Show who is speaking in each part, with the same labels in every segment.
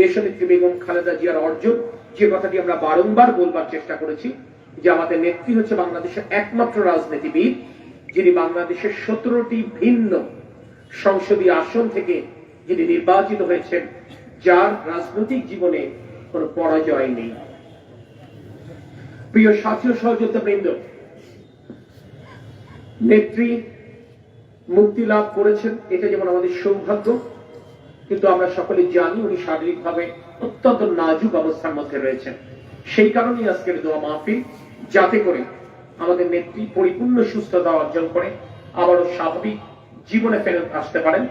Speaker 1: দেশনেত্রী বেগম খালেদা জিয়ার অর্জন, যে কথাটি আমরা বারংবার বলবার চেষ্টা করেছি, যে আমাদের নেত্রী হচ্ছে বাংলাদেশের একমাত্র রাজনীতিবিদ, যিনি বাংলাদেশের সতেরোটি ভিন্ন সংসদীয় আসন থেকে যিনি নির্বাচিত হয়েছেন, যার রাজনৈতিক জীবনে কোনো পরাজয় নেই। প্রিয় সাথী সহযোদ্ধা বৃন্দ নেত্রী মুক্তি লাভ করেছেন, এটা যেমন আমাদের সৌভাগ্য কিন্তু আমরা সকলে জানি উনি শারীরিকভাবে অত্যন্ত নাজুক অবস্থার মধ্যে রয়েছেন। সেই কারণেই আজকের দোয়া মাহফিল, যাতে করে আমাদের নেত্রী পরিপূর্ণ সুস্থতা অর্জন করে, আবারও স্বাভাবিক জীবনে ফেরত আসতে পারেন।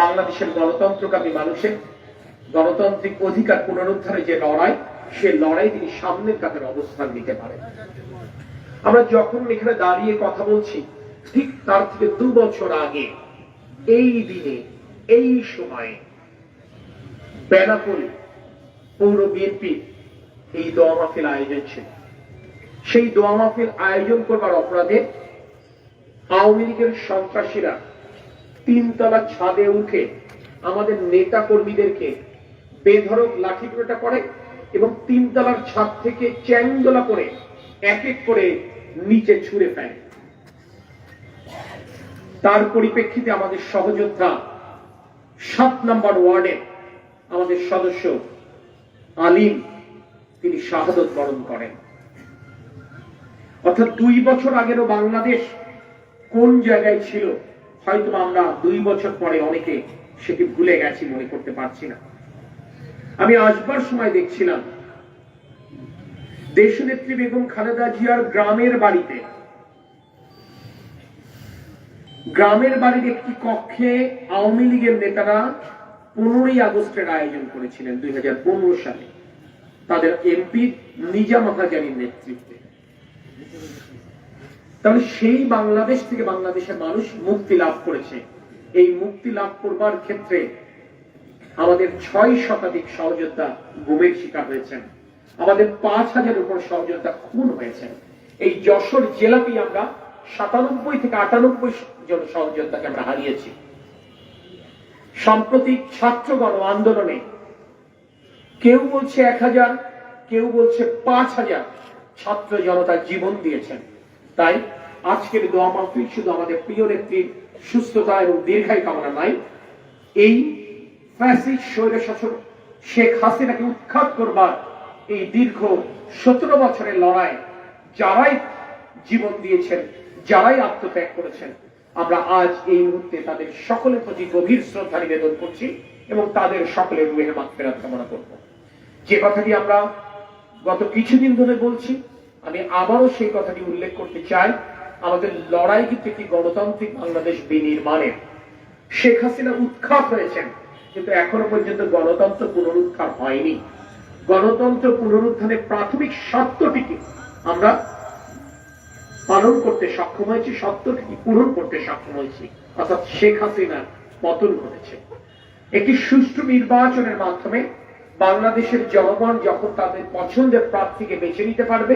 Speaker 1: বাংলাদেশের গণতন্ত্রকামী মানুষের গণতান্ত্রিক অধিকার পুনরুদ্ধারে যে লড়াই, সে লড়াই তিনি সামনের কাতের অবস্থান নিতে পারেন। আমরা যখন এখানে দাঁড়িয়ে কথা বলছি, ঠিক তার থেকে দু বছর আগে, এই দিনে, এই সময়ে বেনাপুল পৌর বিএনপি এই দোয়া মাহফিল আয়োজন ছিল। সেই দোয়া মাহফিল আয়োজন করবার অপরাধে আওয়ামী লীগের সন্ত্রাসীরা তিনতলা ছাদে উঠে আমাদের নেতা কর্মীদেরকে বেধরক লাঠিপেটা করে এবং তিনতলার ছাদ থেকে চ্যাংদোলা করে এক এক করে নিচে ছুঁড়ে ফেলে। তার পরিপ্রেক্ষিতে আমাদের সহযোদ্ধা সাত নম্বর ওয়ার্ডে আমাদের সদস্য আলিম, তিনি শাহাদত বরণ করেন। অর্থাৎ দুই বছর আগেরও বাংলাদেশ কোন জায়গায় ছিল, হয়তো আমরা দুই বছর পরে অনেকে সেটি ভুলে গেছি মনে করতে পারছি না। আমি আসবার সময় দেখছিলাম, দেশনেত্রী বেগম খালেদা জিয়ার গ্রামের বাড়িতে, গ্রামের বাড়ির একটি কক্ষে আওয়ামী লীগের নেতারা পনেরোই আগস্টের আয়োজন করেছিলেন দুই হাজার পনেরো সালে। তাদের এমপি নিজাম হাজারির নেতৃত্বে। তাহলে সেই বাংলাদেশ থেকে বাংলাদেশের মানুষ মুক্তি লাভ করেছে। এই মুক্তি লাভ করবার ক্ষেত্রে আমাদের ছয় শতাধিক সহযোদ্ধা গুমের শিকার হয়েছেন। আমাদের পাঁচ হাজারের উপর সহযোদ্ধা খুন হয়েছেন। এই যশোর জেলাতেই আমরা সাতানব্বই থেকে আটানব্বই জন সহযোদ্ধাকে আমরা হারিয়েছি। সাম্প্রতিক ছাত্র গণ আন্দোলনে কেউ বলছে এক হাজার, কেউ বলছে পাঁচ হাজার ছাত্র জনতা জীবন দিয়েছেন। তাই আজকের দোয়া মাহফিল শুধু আমাদের প্রিয় নেত্রীর সুস্থতা এবং দীর্ঘায় কামনা নাই এই ফ্যাসিস্ট স্বৈরশাসক শেখ হাসিনাকে উৎখাত করবার এই দীর্ঘ সতেরো বছরের লড়াই যারাই জীবন দিয়েছেন, যারাই আত্মত্যাগ করেছেন আমরা আজ এই মুহূর্তে তাদের সকলের প্রতি গভীর শ্রদ্ধা নিবেদন করছি এবং তাদের সকলের রুহের মাত্রেরাত কামনা করব। যে কথাটি আমরা গত কিছুদিন ধরে বলছি, আমি আবারও সেই কথাটি উল্লেখ করতে চাই, আমাদের লড়াই কিন্তু একটি গণতান্ত্রিক বাংলাদেশ বিনির্মাণের। শেখ হাসিনা উৎখাত হয়েছেন, কিন্তু এখনও পর্যন্ত গণতন্ত্র পুনরুদ্ধার হয়নি। গণতন্ত্র পুনরুদ্ধারের প্রাথমিক সত্যটিকে আমরা পালন করতে সক্ষম হয়েছি সত্যটিকে পূরণ করতে সক্ষম হয়েছি। অর্থাৎ শেখ হাসিনার পতন ঘটেছে। একটি সুষ্ঠু নির্বাচনের মাধ্যমে বাংলাদেশের জনগণ যখন তাদের পছন্দের প্রার্থীকে বেছে নিতে পারবে,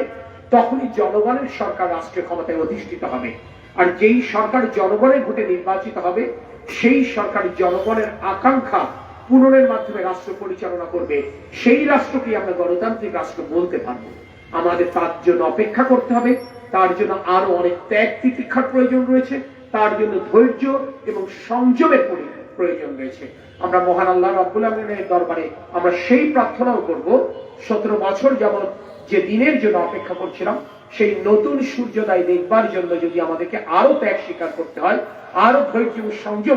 Speaker 1: তখনই জনগণের সরকার রাষ্ট্রীয় ক্ষমতায় অধিষ্ঠিত হবে। আর যেই সরকার জনগণের ভোটে নির্বাচিত হবে, সেই সরকার জনগণের আকাঙ্ক্ষা পূরণের মাধ্যমে রাষ্ট্র পরিচালনা করবে। সেই রাষ্ট্রকে আমরা গণতান্ত্রিক রাষ্ট্র বলতে পারব। আমাদের তার জন্য অপেক্ষা করতে হবে। তার জন্য আরও অনেক ত্যাগ তিতিক্ষার প্রয়োজন রয়েছে। তার জন্য ধৈর্য এবং সংযমের পরি- প্রয়োজন রয়েছে। আমরা মহান আল্লাহ রব্বুল আলমিনের দরবারে আমরা সেই প্রার্থনাও করব। সতেরো বছর যাবৎ যে দিনের জন্য অপেক্ষা করছিলাম, সেই নতুন সূর্যোদয় দেখবার জন্য যদি আমাদেরকে আরও ত্যাগ স্বীকার করতে হয়, আরও ধৈর্য এবং সংযম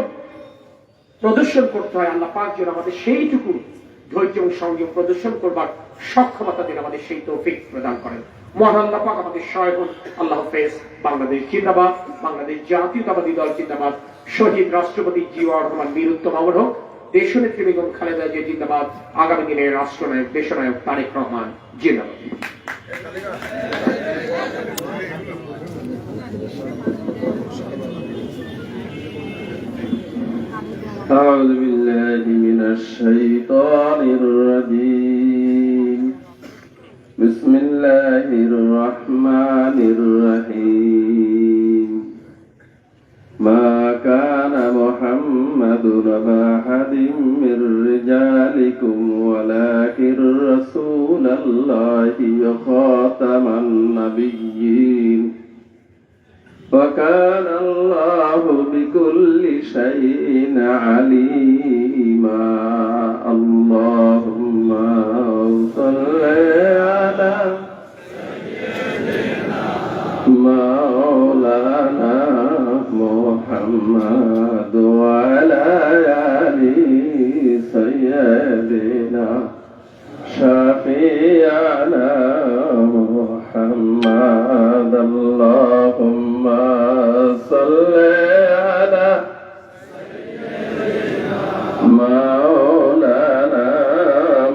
Speaker 1: প্রদর্শন করতে হয় আল্লাহ পাক যেন আমাদের সেইটুকু ধৈর্য এবং সংযম প্রদর্শন করবার সক্ষমতা দিন, আমাদের সেই তৌফিক প্রদান করেন। মহান আল্লাহ পাক আমাদের সহায় হন আল্লাহ হাফেজ বাংলাদেশ জিন্দাবাদ বাংলাদেশ জাতীয়তাবাদী দল জিন্দাবাদ শহীদ রাষ্ট্রপতি জিয়া রহমান বীর উত্তম অমর হোক দেশনেত্রী বেগম খালেদা জিয়া জিন্দাবাদ আগামী দিনের রাষ্ট্রনায়ক দেশনায়ক তারেক রহমান জিন্দাবাদ
Speaker 2: أعوذ بالله من الشيطان الرجيم بسم الله الرحمن الرحيم ما كان محمد دون أحد من رجالكم ولكن رسول الله وخاتم النبيين وكان الله بكل شيء عليما. اللهم صل على مولانا محمد وعلى آل سيدنا شفيعنا محمد. اللهم صل على مولانا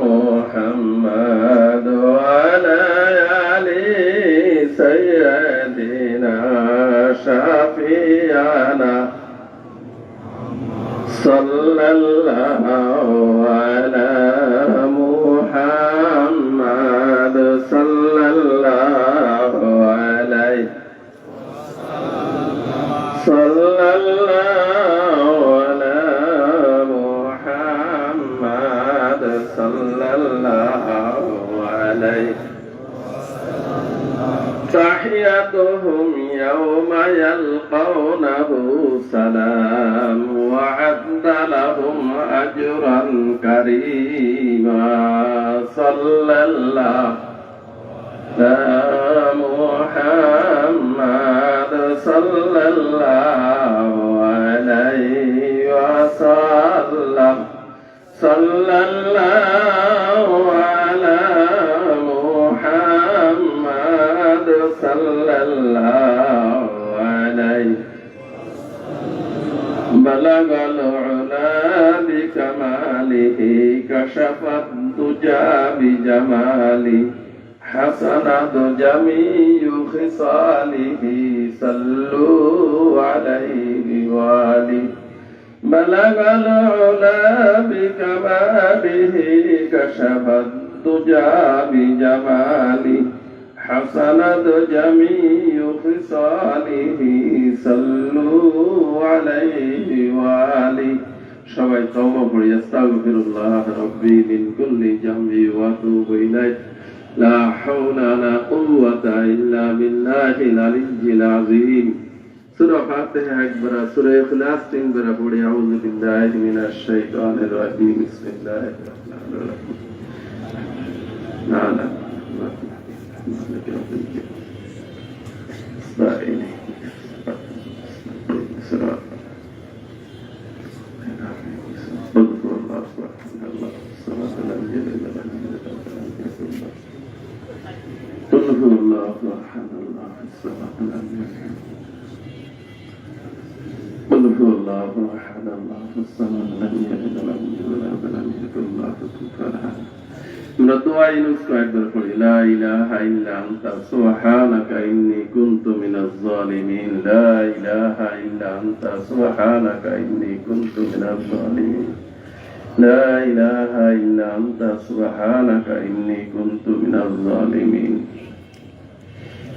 Speaker 2: محمد وعلى آل سيدنا شفيعنا. صلى الله على صلى الله عليه. تحيتهم يوم يلقونه سلام وعد لهم أجرا كريما. صلى الله محمد صلى الله عليه وسلم. صلى الله على محمد صلى الله عليه. بلغ العلا بكماله كشف الدجى بجماله حسنت جميع خصاله صلوا عليه وآله. بلغ العلا بكماله كشف الدجى بجماله حسنت جميع خصاله صلوا عليه وآله সবাই তওবা পড়ি আস্তাগফিরুল্লাহ রাব্বি মিন কুল্লি জামবি ওয়া আতুবু ইলাইহি লা হাওলা ওয়ালা কুওয়াতা ইল্লা বিল্লাহিল আলিয়্যিল আযীম সূরা ফাতিহা একবার সূরা ইখলাস তিনবার পড়ি আউযু বিল্লাহি মিনাশ শাইতানির রাজীম বিসমিল্লাহির রহমানির রহিম না না قل هو الله احد الله الصمد لم يلد قل هو الله احد الله الصمد لم يلد ولم يولد ولم يكن له كفوا احد আমরা দোয়া ইউনুস কয়েকবার পড়ি লা ইলাহা ইল্লা আনতা সুবহানাকা ইন্নী কুনতু মিনাজ জালিমিন লা ইলাহা ইল্লা আনতা সুবহানাকা ইন্নী কুনতু মিনাজ জালিমিন لا إله إلا أنت سبحانك إني كنت من الظالمين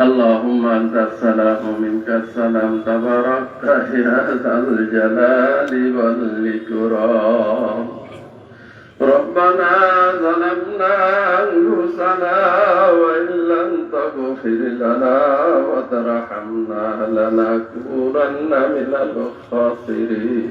Speaker 2: اللهم أنت السلام ومنك السلام تبارك يا ذا الجلال والإكرام ربنا ظلمنا أنفسنا وإن لم تغفر لنا وترحمنا لنكونن من الخاسرين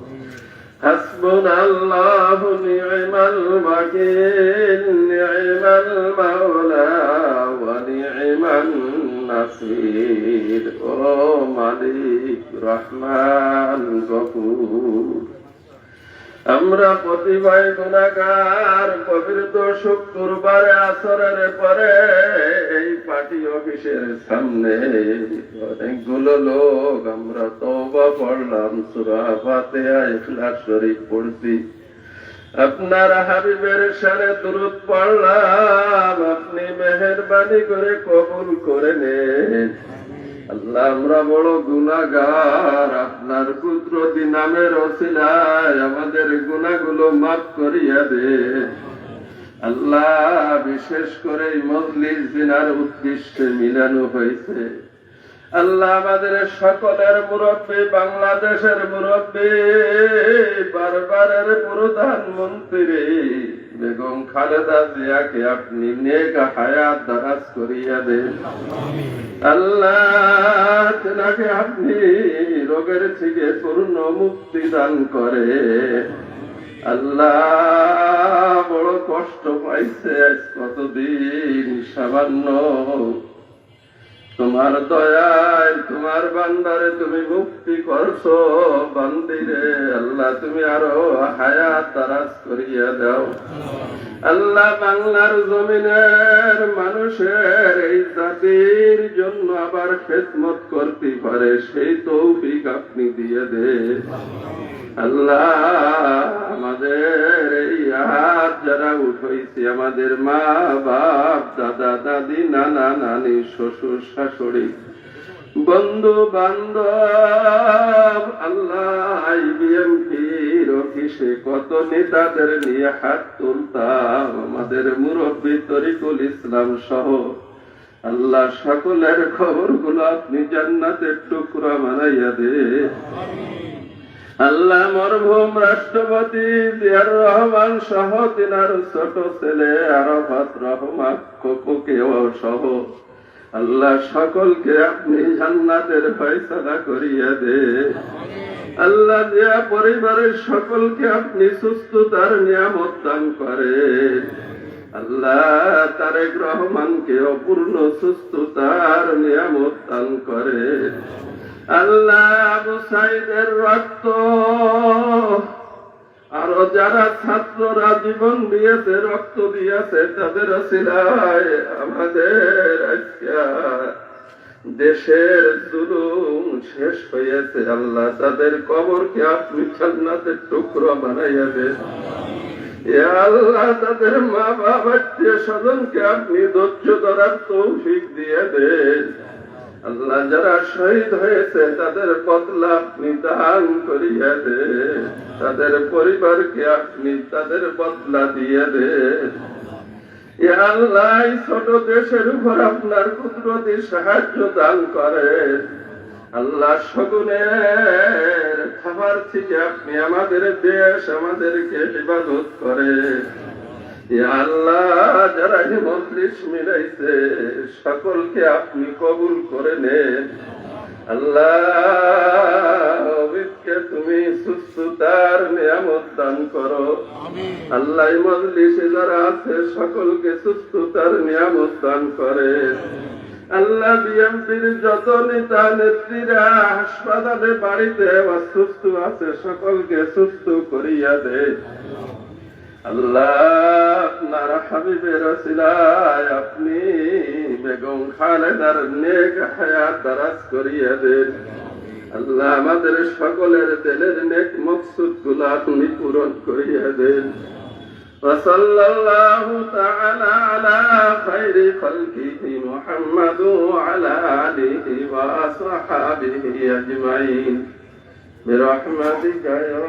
Speaker 2: حسبنا الله نعم الوكيل نعم المولى ونعم النصير. أو مليك رحمن غفور. আমরা প্রতিভায় গুণাগার, পবিত্র শুক্রবারে আসরের পরে এই পার্টি অফিসের সামনে অনেকগুলো লোক আমরা তওবা পড়লাম, সুরা ফাতিহা, ইখলাস শরীফ পড়ছি। আপনার হাবিবের সারে দূরত পড়লাম, আপনি মেহরবানি করে কবুল করে নেন। আল্লাহ, আমরা বড় গুনাগার আপনার কুদরতি নামের অসিলায় আমাদের গুনাহগুলো মাফ করিয়া দে আল্লাহ, বিশেষ করে মজলিস দিনার উদ্দেশ্যে মিলানো হয়েছে। আল্লাহ, আমাদের সকলের মুরব্বী, বাংলাদেশের মুরব্বী, বারবারের প্রধানমন্ত্রী। বেগম খালেদা জিয়াকে আপনি নেক হায়াত দারাজ করিয়া দেন। আল্লাহ তেনাকে আপনি রোগের থেকে পূর্ণ মুক্তি দান করে আল্লাহ বড় কষ্ট পাইছে কতদিন সামান্য তোমার দয়ায়, তোমার বান্দারে তুমি মুক্তি করছ। বান্দিরে, আল্লাহ তুমি আরও হায়াত তারাজ করিয়া দাও। আল্লাহ বাংলার জমিনের মানুষের এই জাতির জন্য আবার খেদমত করতে পারে, সেই তৌফিক আপনি দিয়ে দে। আল্লাহ আমাদের যারা আমাদের মা, বাপ, দাদা, দাদি, নানা, নানি, শ্বশুর, শাশুড়ি বন্ধু বান্ধব আল্লাহ বিএমপির অফিসে কত নেতাদের নিয়ে হাত তুলতাম, আমাদের মুরব্বী তরিকুল ইসলাম সহ। আল্লাহ সকলের খবর খবরগুলো আপনি জান্নাতের টুকরা বানাইয়া দে। আল্লাহ মরহুম রাষ্ট্রপতি জিয়ার রহমান সহ তিনার ছোট ছেলে আরফাত রহমান কপুকেও সহ। আল্লাহ সকলকে আপনি জান্নাতের ফয়সালা করিয়া দে। আল্লাহ দিয়া পরিবারের সকলকে আপনি সুস্থতার নিয়ামত দান করে। আল্লাহ তারেক রহমানকে অপূর্ণ সুস্থতার নিয়ামত দান করে। আল্লাহ আবু সাইদের রক্ত। আরও যারা ছাত্ররা জীবন দিয়েছে, রক্ত দিয়েছে, তাদের সিলায় আমাদের দেশের জুলুম শেষ হয়েছে। আল্লাহ তাদের কবরকে আপনি জান্নাতের টুকরো বানাইয়া দেন। আল্লাহ, তাদের মা বাবা স্বজনকে আপনি ধৈর্য ধরার তৌফিক দিয়ে দেন। আল্লাহ যারা শহীদ হয়েছে, তাদের বদলা আপনি দান করিয়া দে। তাদের পরিবারকে আপনি তাদের বদলা দিয়ে দে। আল্লাহ ছোট দেশের উপর আপনার কুদরতি সাহায্য দান করে। আল্লাহ, শগুনের খাবার থেকে আপনি আমাদের দেশ, আমাদেরকে ইবাদত করে। আল্লাহ, যারা মজলিস মিলাইছে সকলকে আপনি কবুল করে নেন। আল্লাহ অবিদকে তুমি সুস্থতার নিয়ামত দান করো। আল্লাহ মজলিসে যারা আছে সকলকে সুস্থতার নিয়ামত দান করে। আল্লাহ বিএমপির যত নেতা নেত্রীরা হাসপাতালে বাড়িতে অসুস্থ আছে সকলকে সুস্থ করিয়া দে আল্লাহ হাবিবের সিলায় আপনি বেগম খালেদার নেক হায়াত দারাজ করিয়া দেন আল্লাহ আমাদের সকলের দিলের নেক মকসুদ গুলো আপনি পূরণ করিয়া দেন وصلى الله تعالى على خير خلقه محمد وعلى آله وأصحابه أجمعين برحمتك يا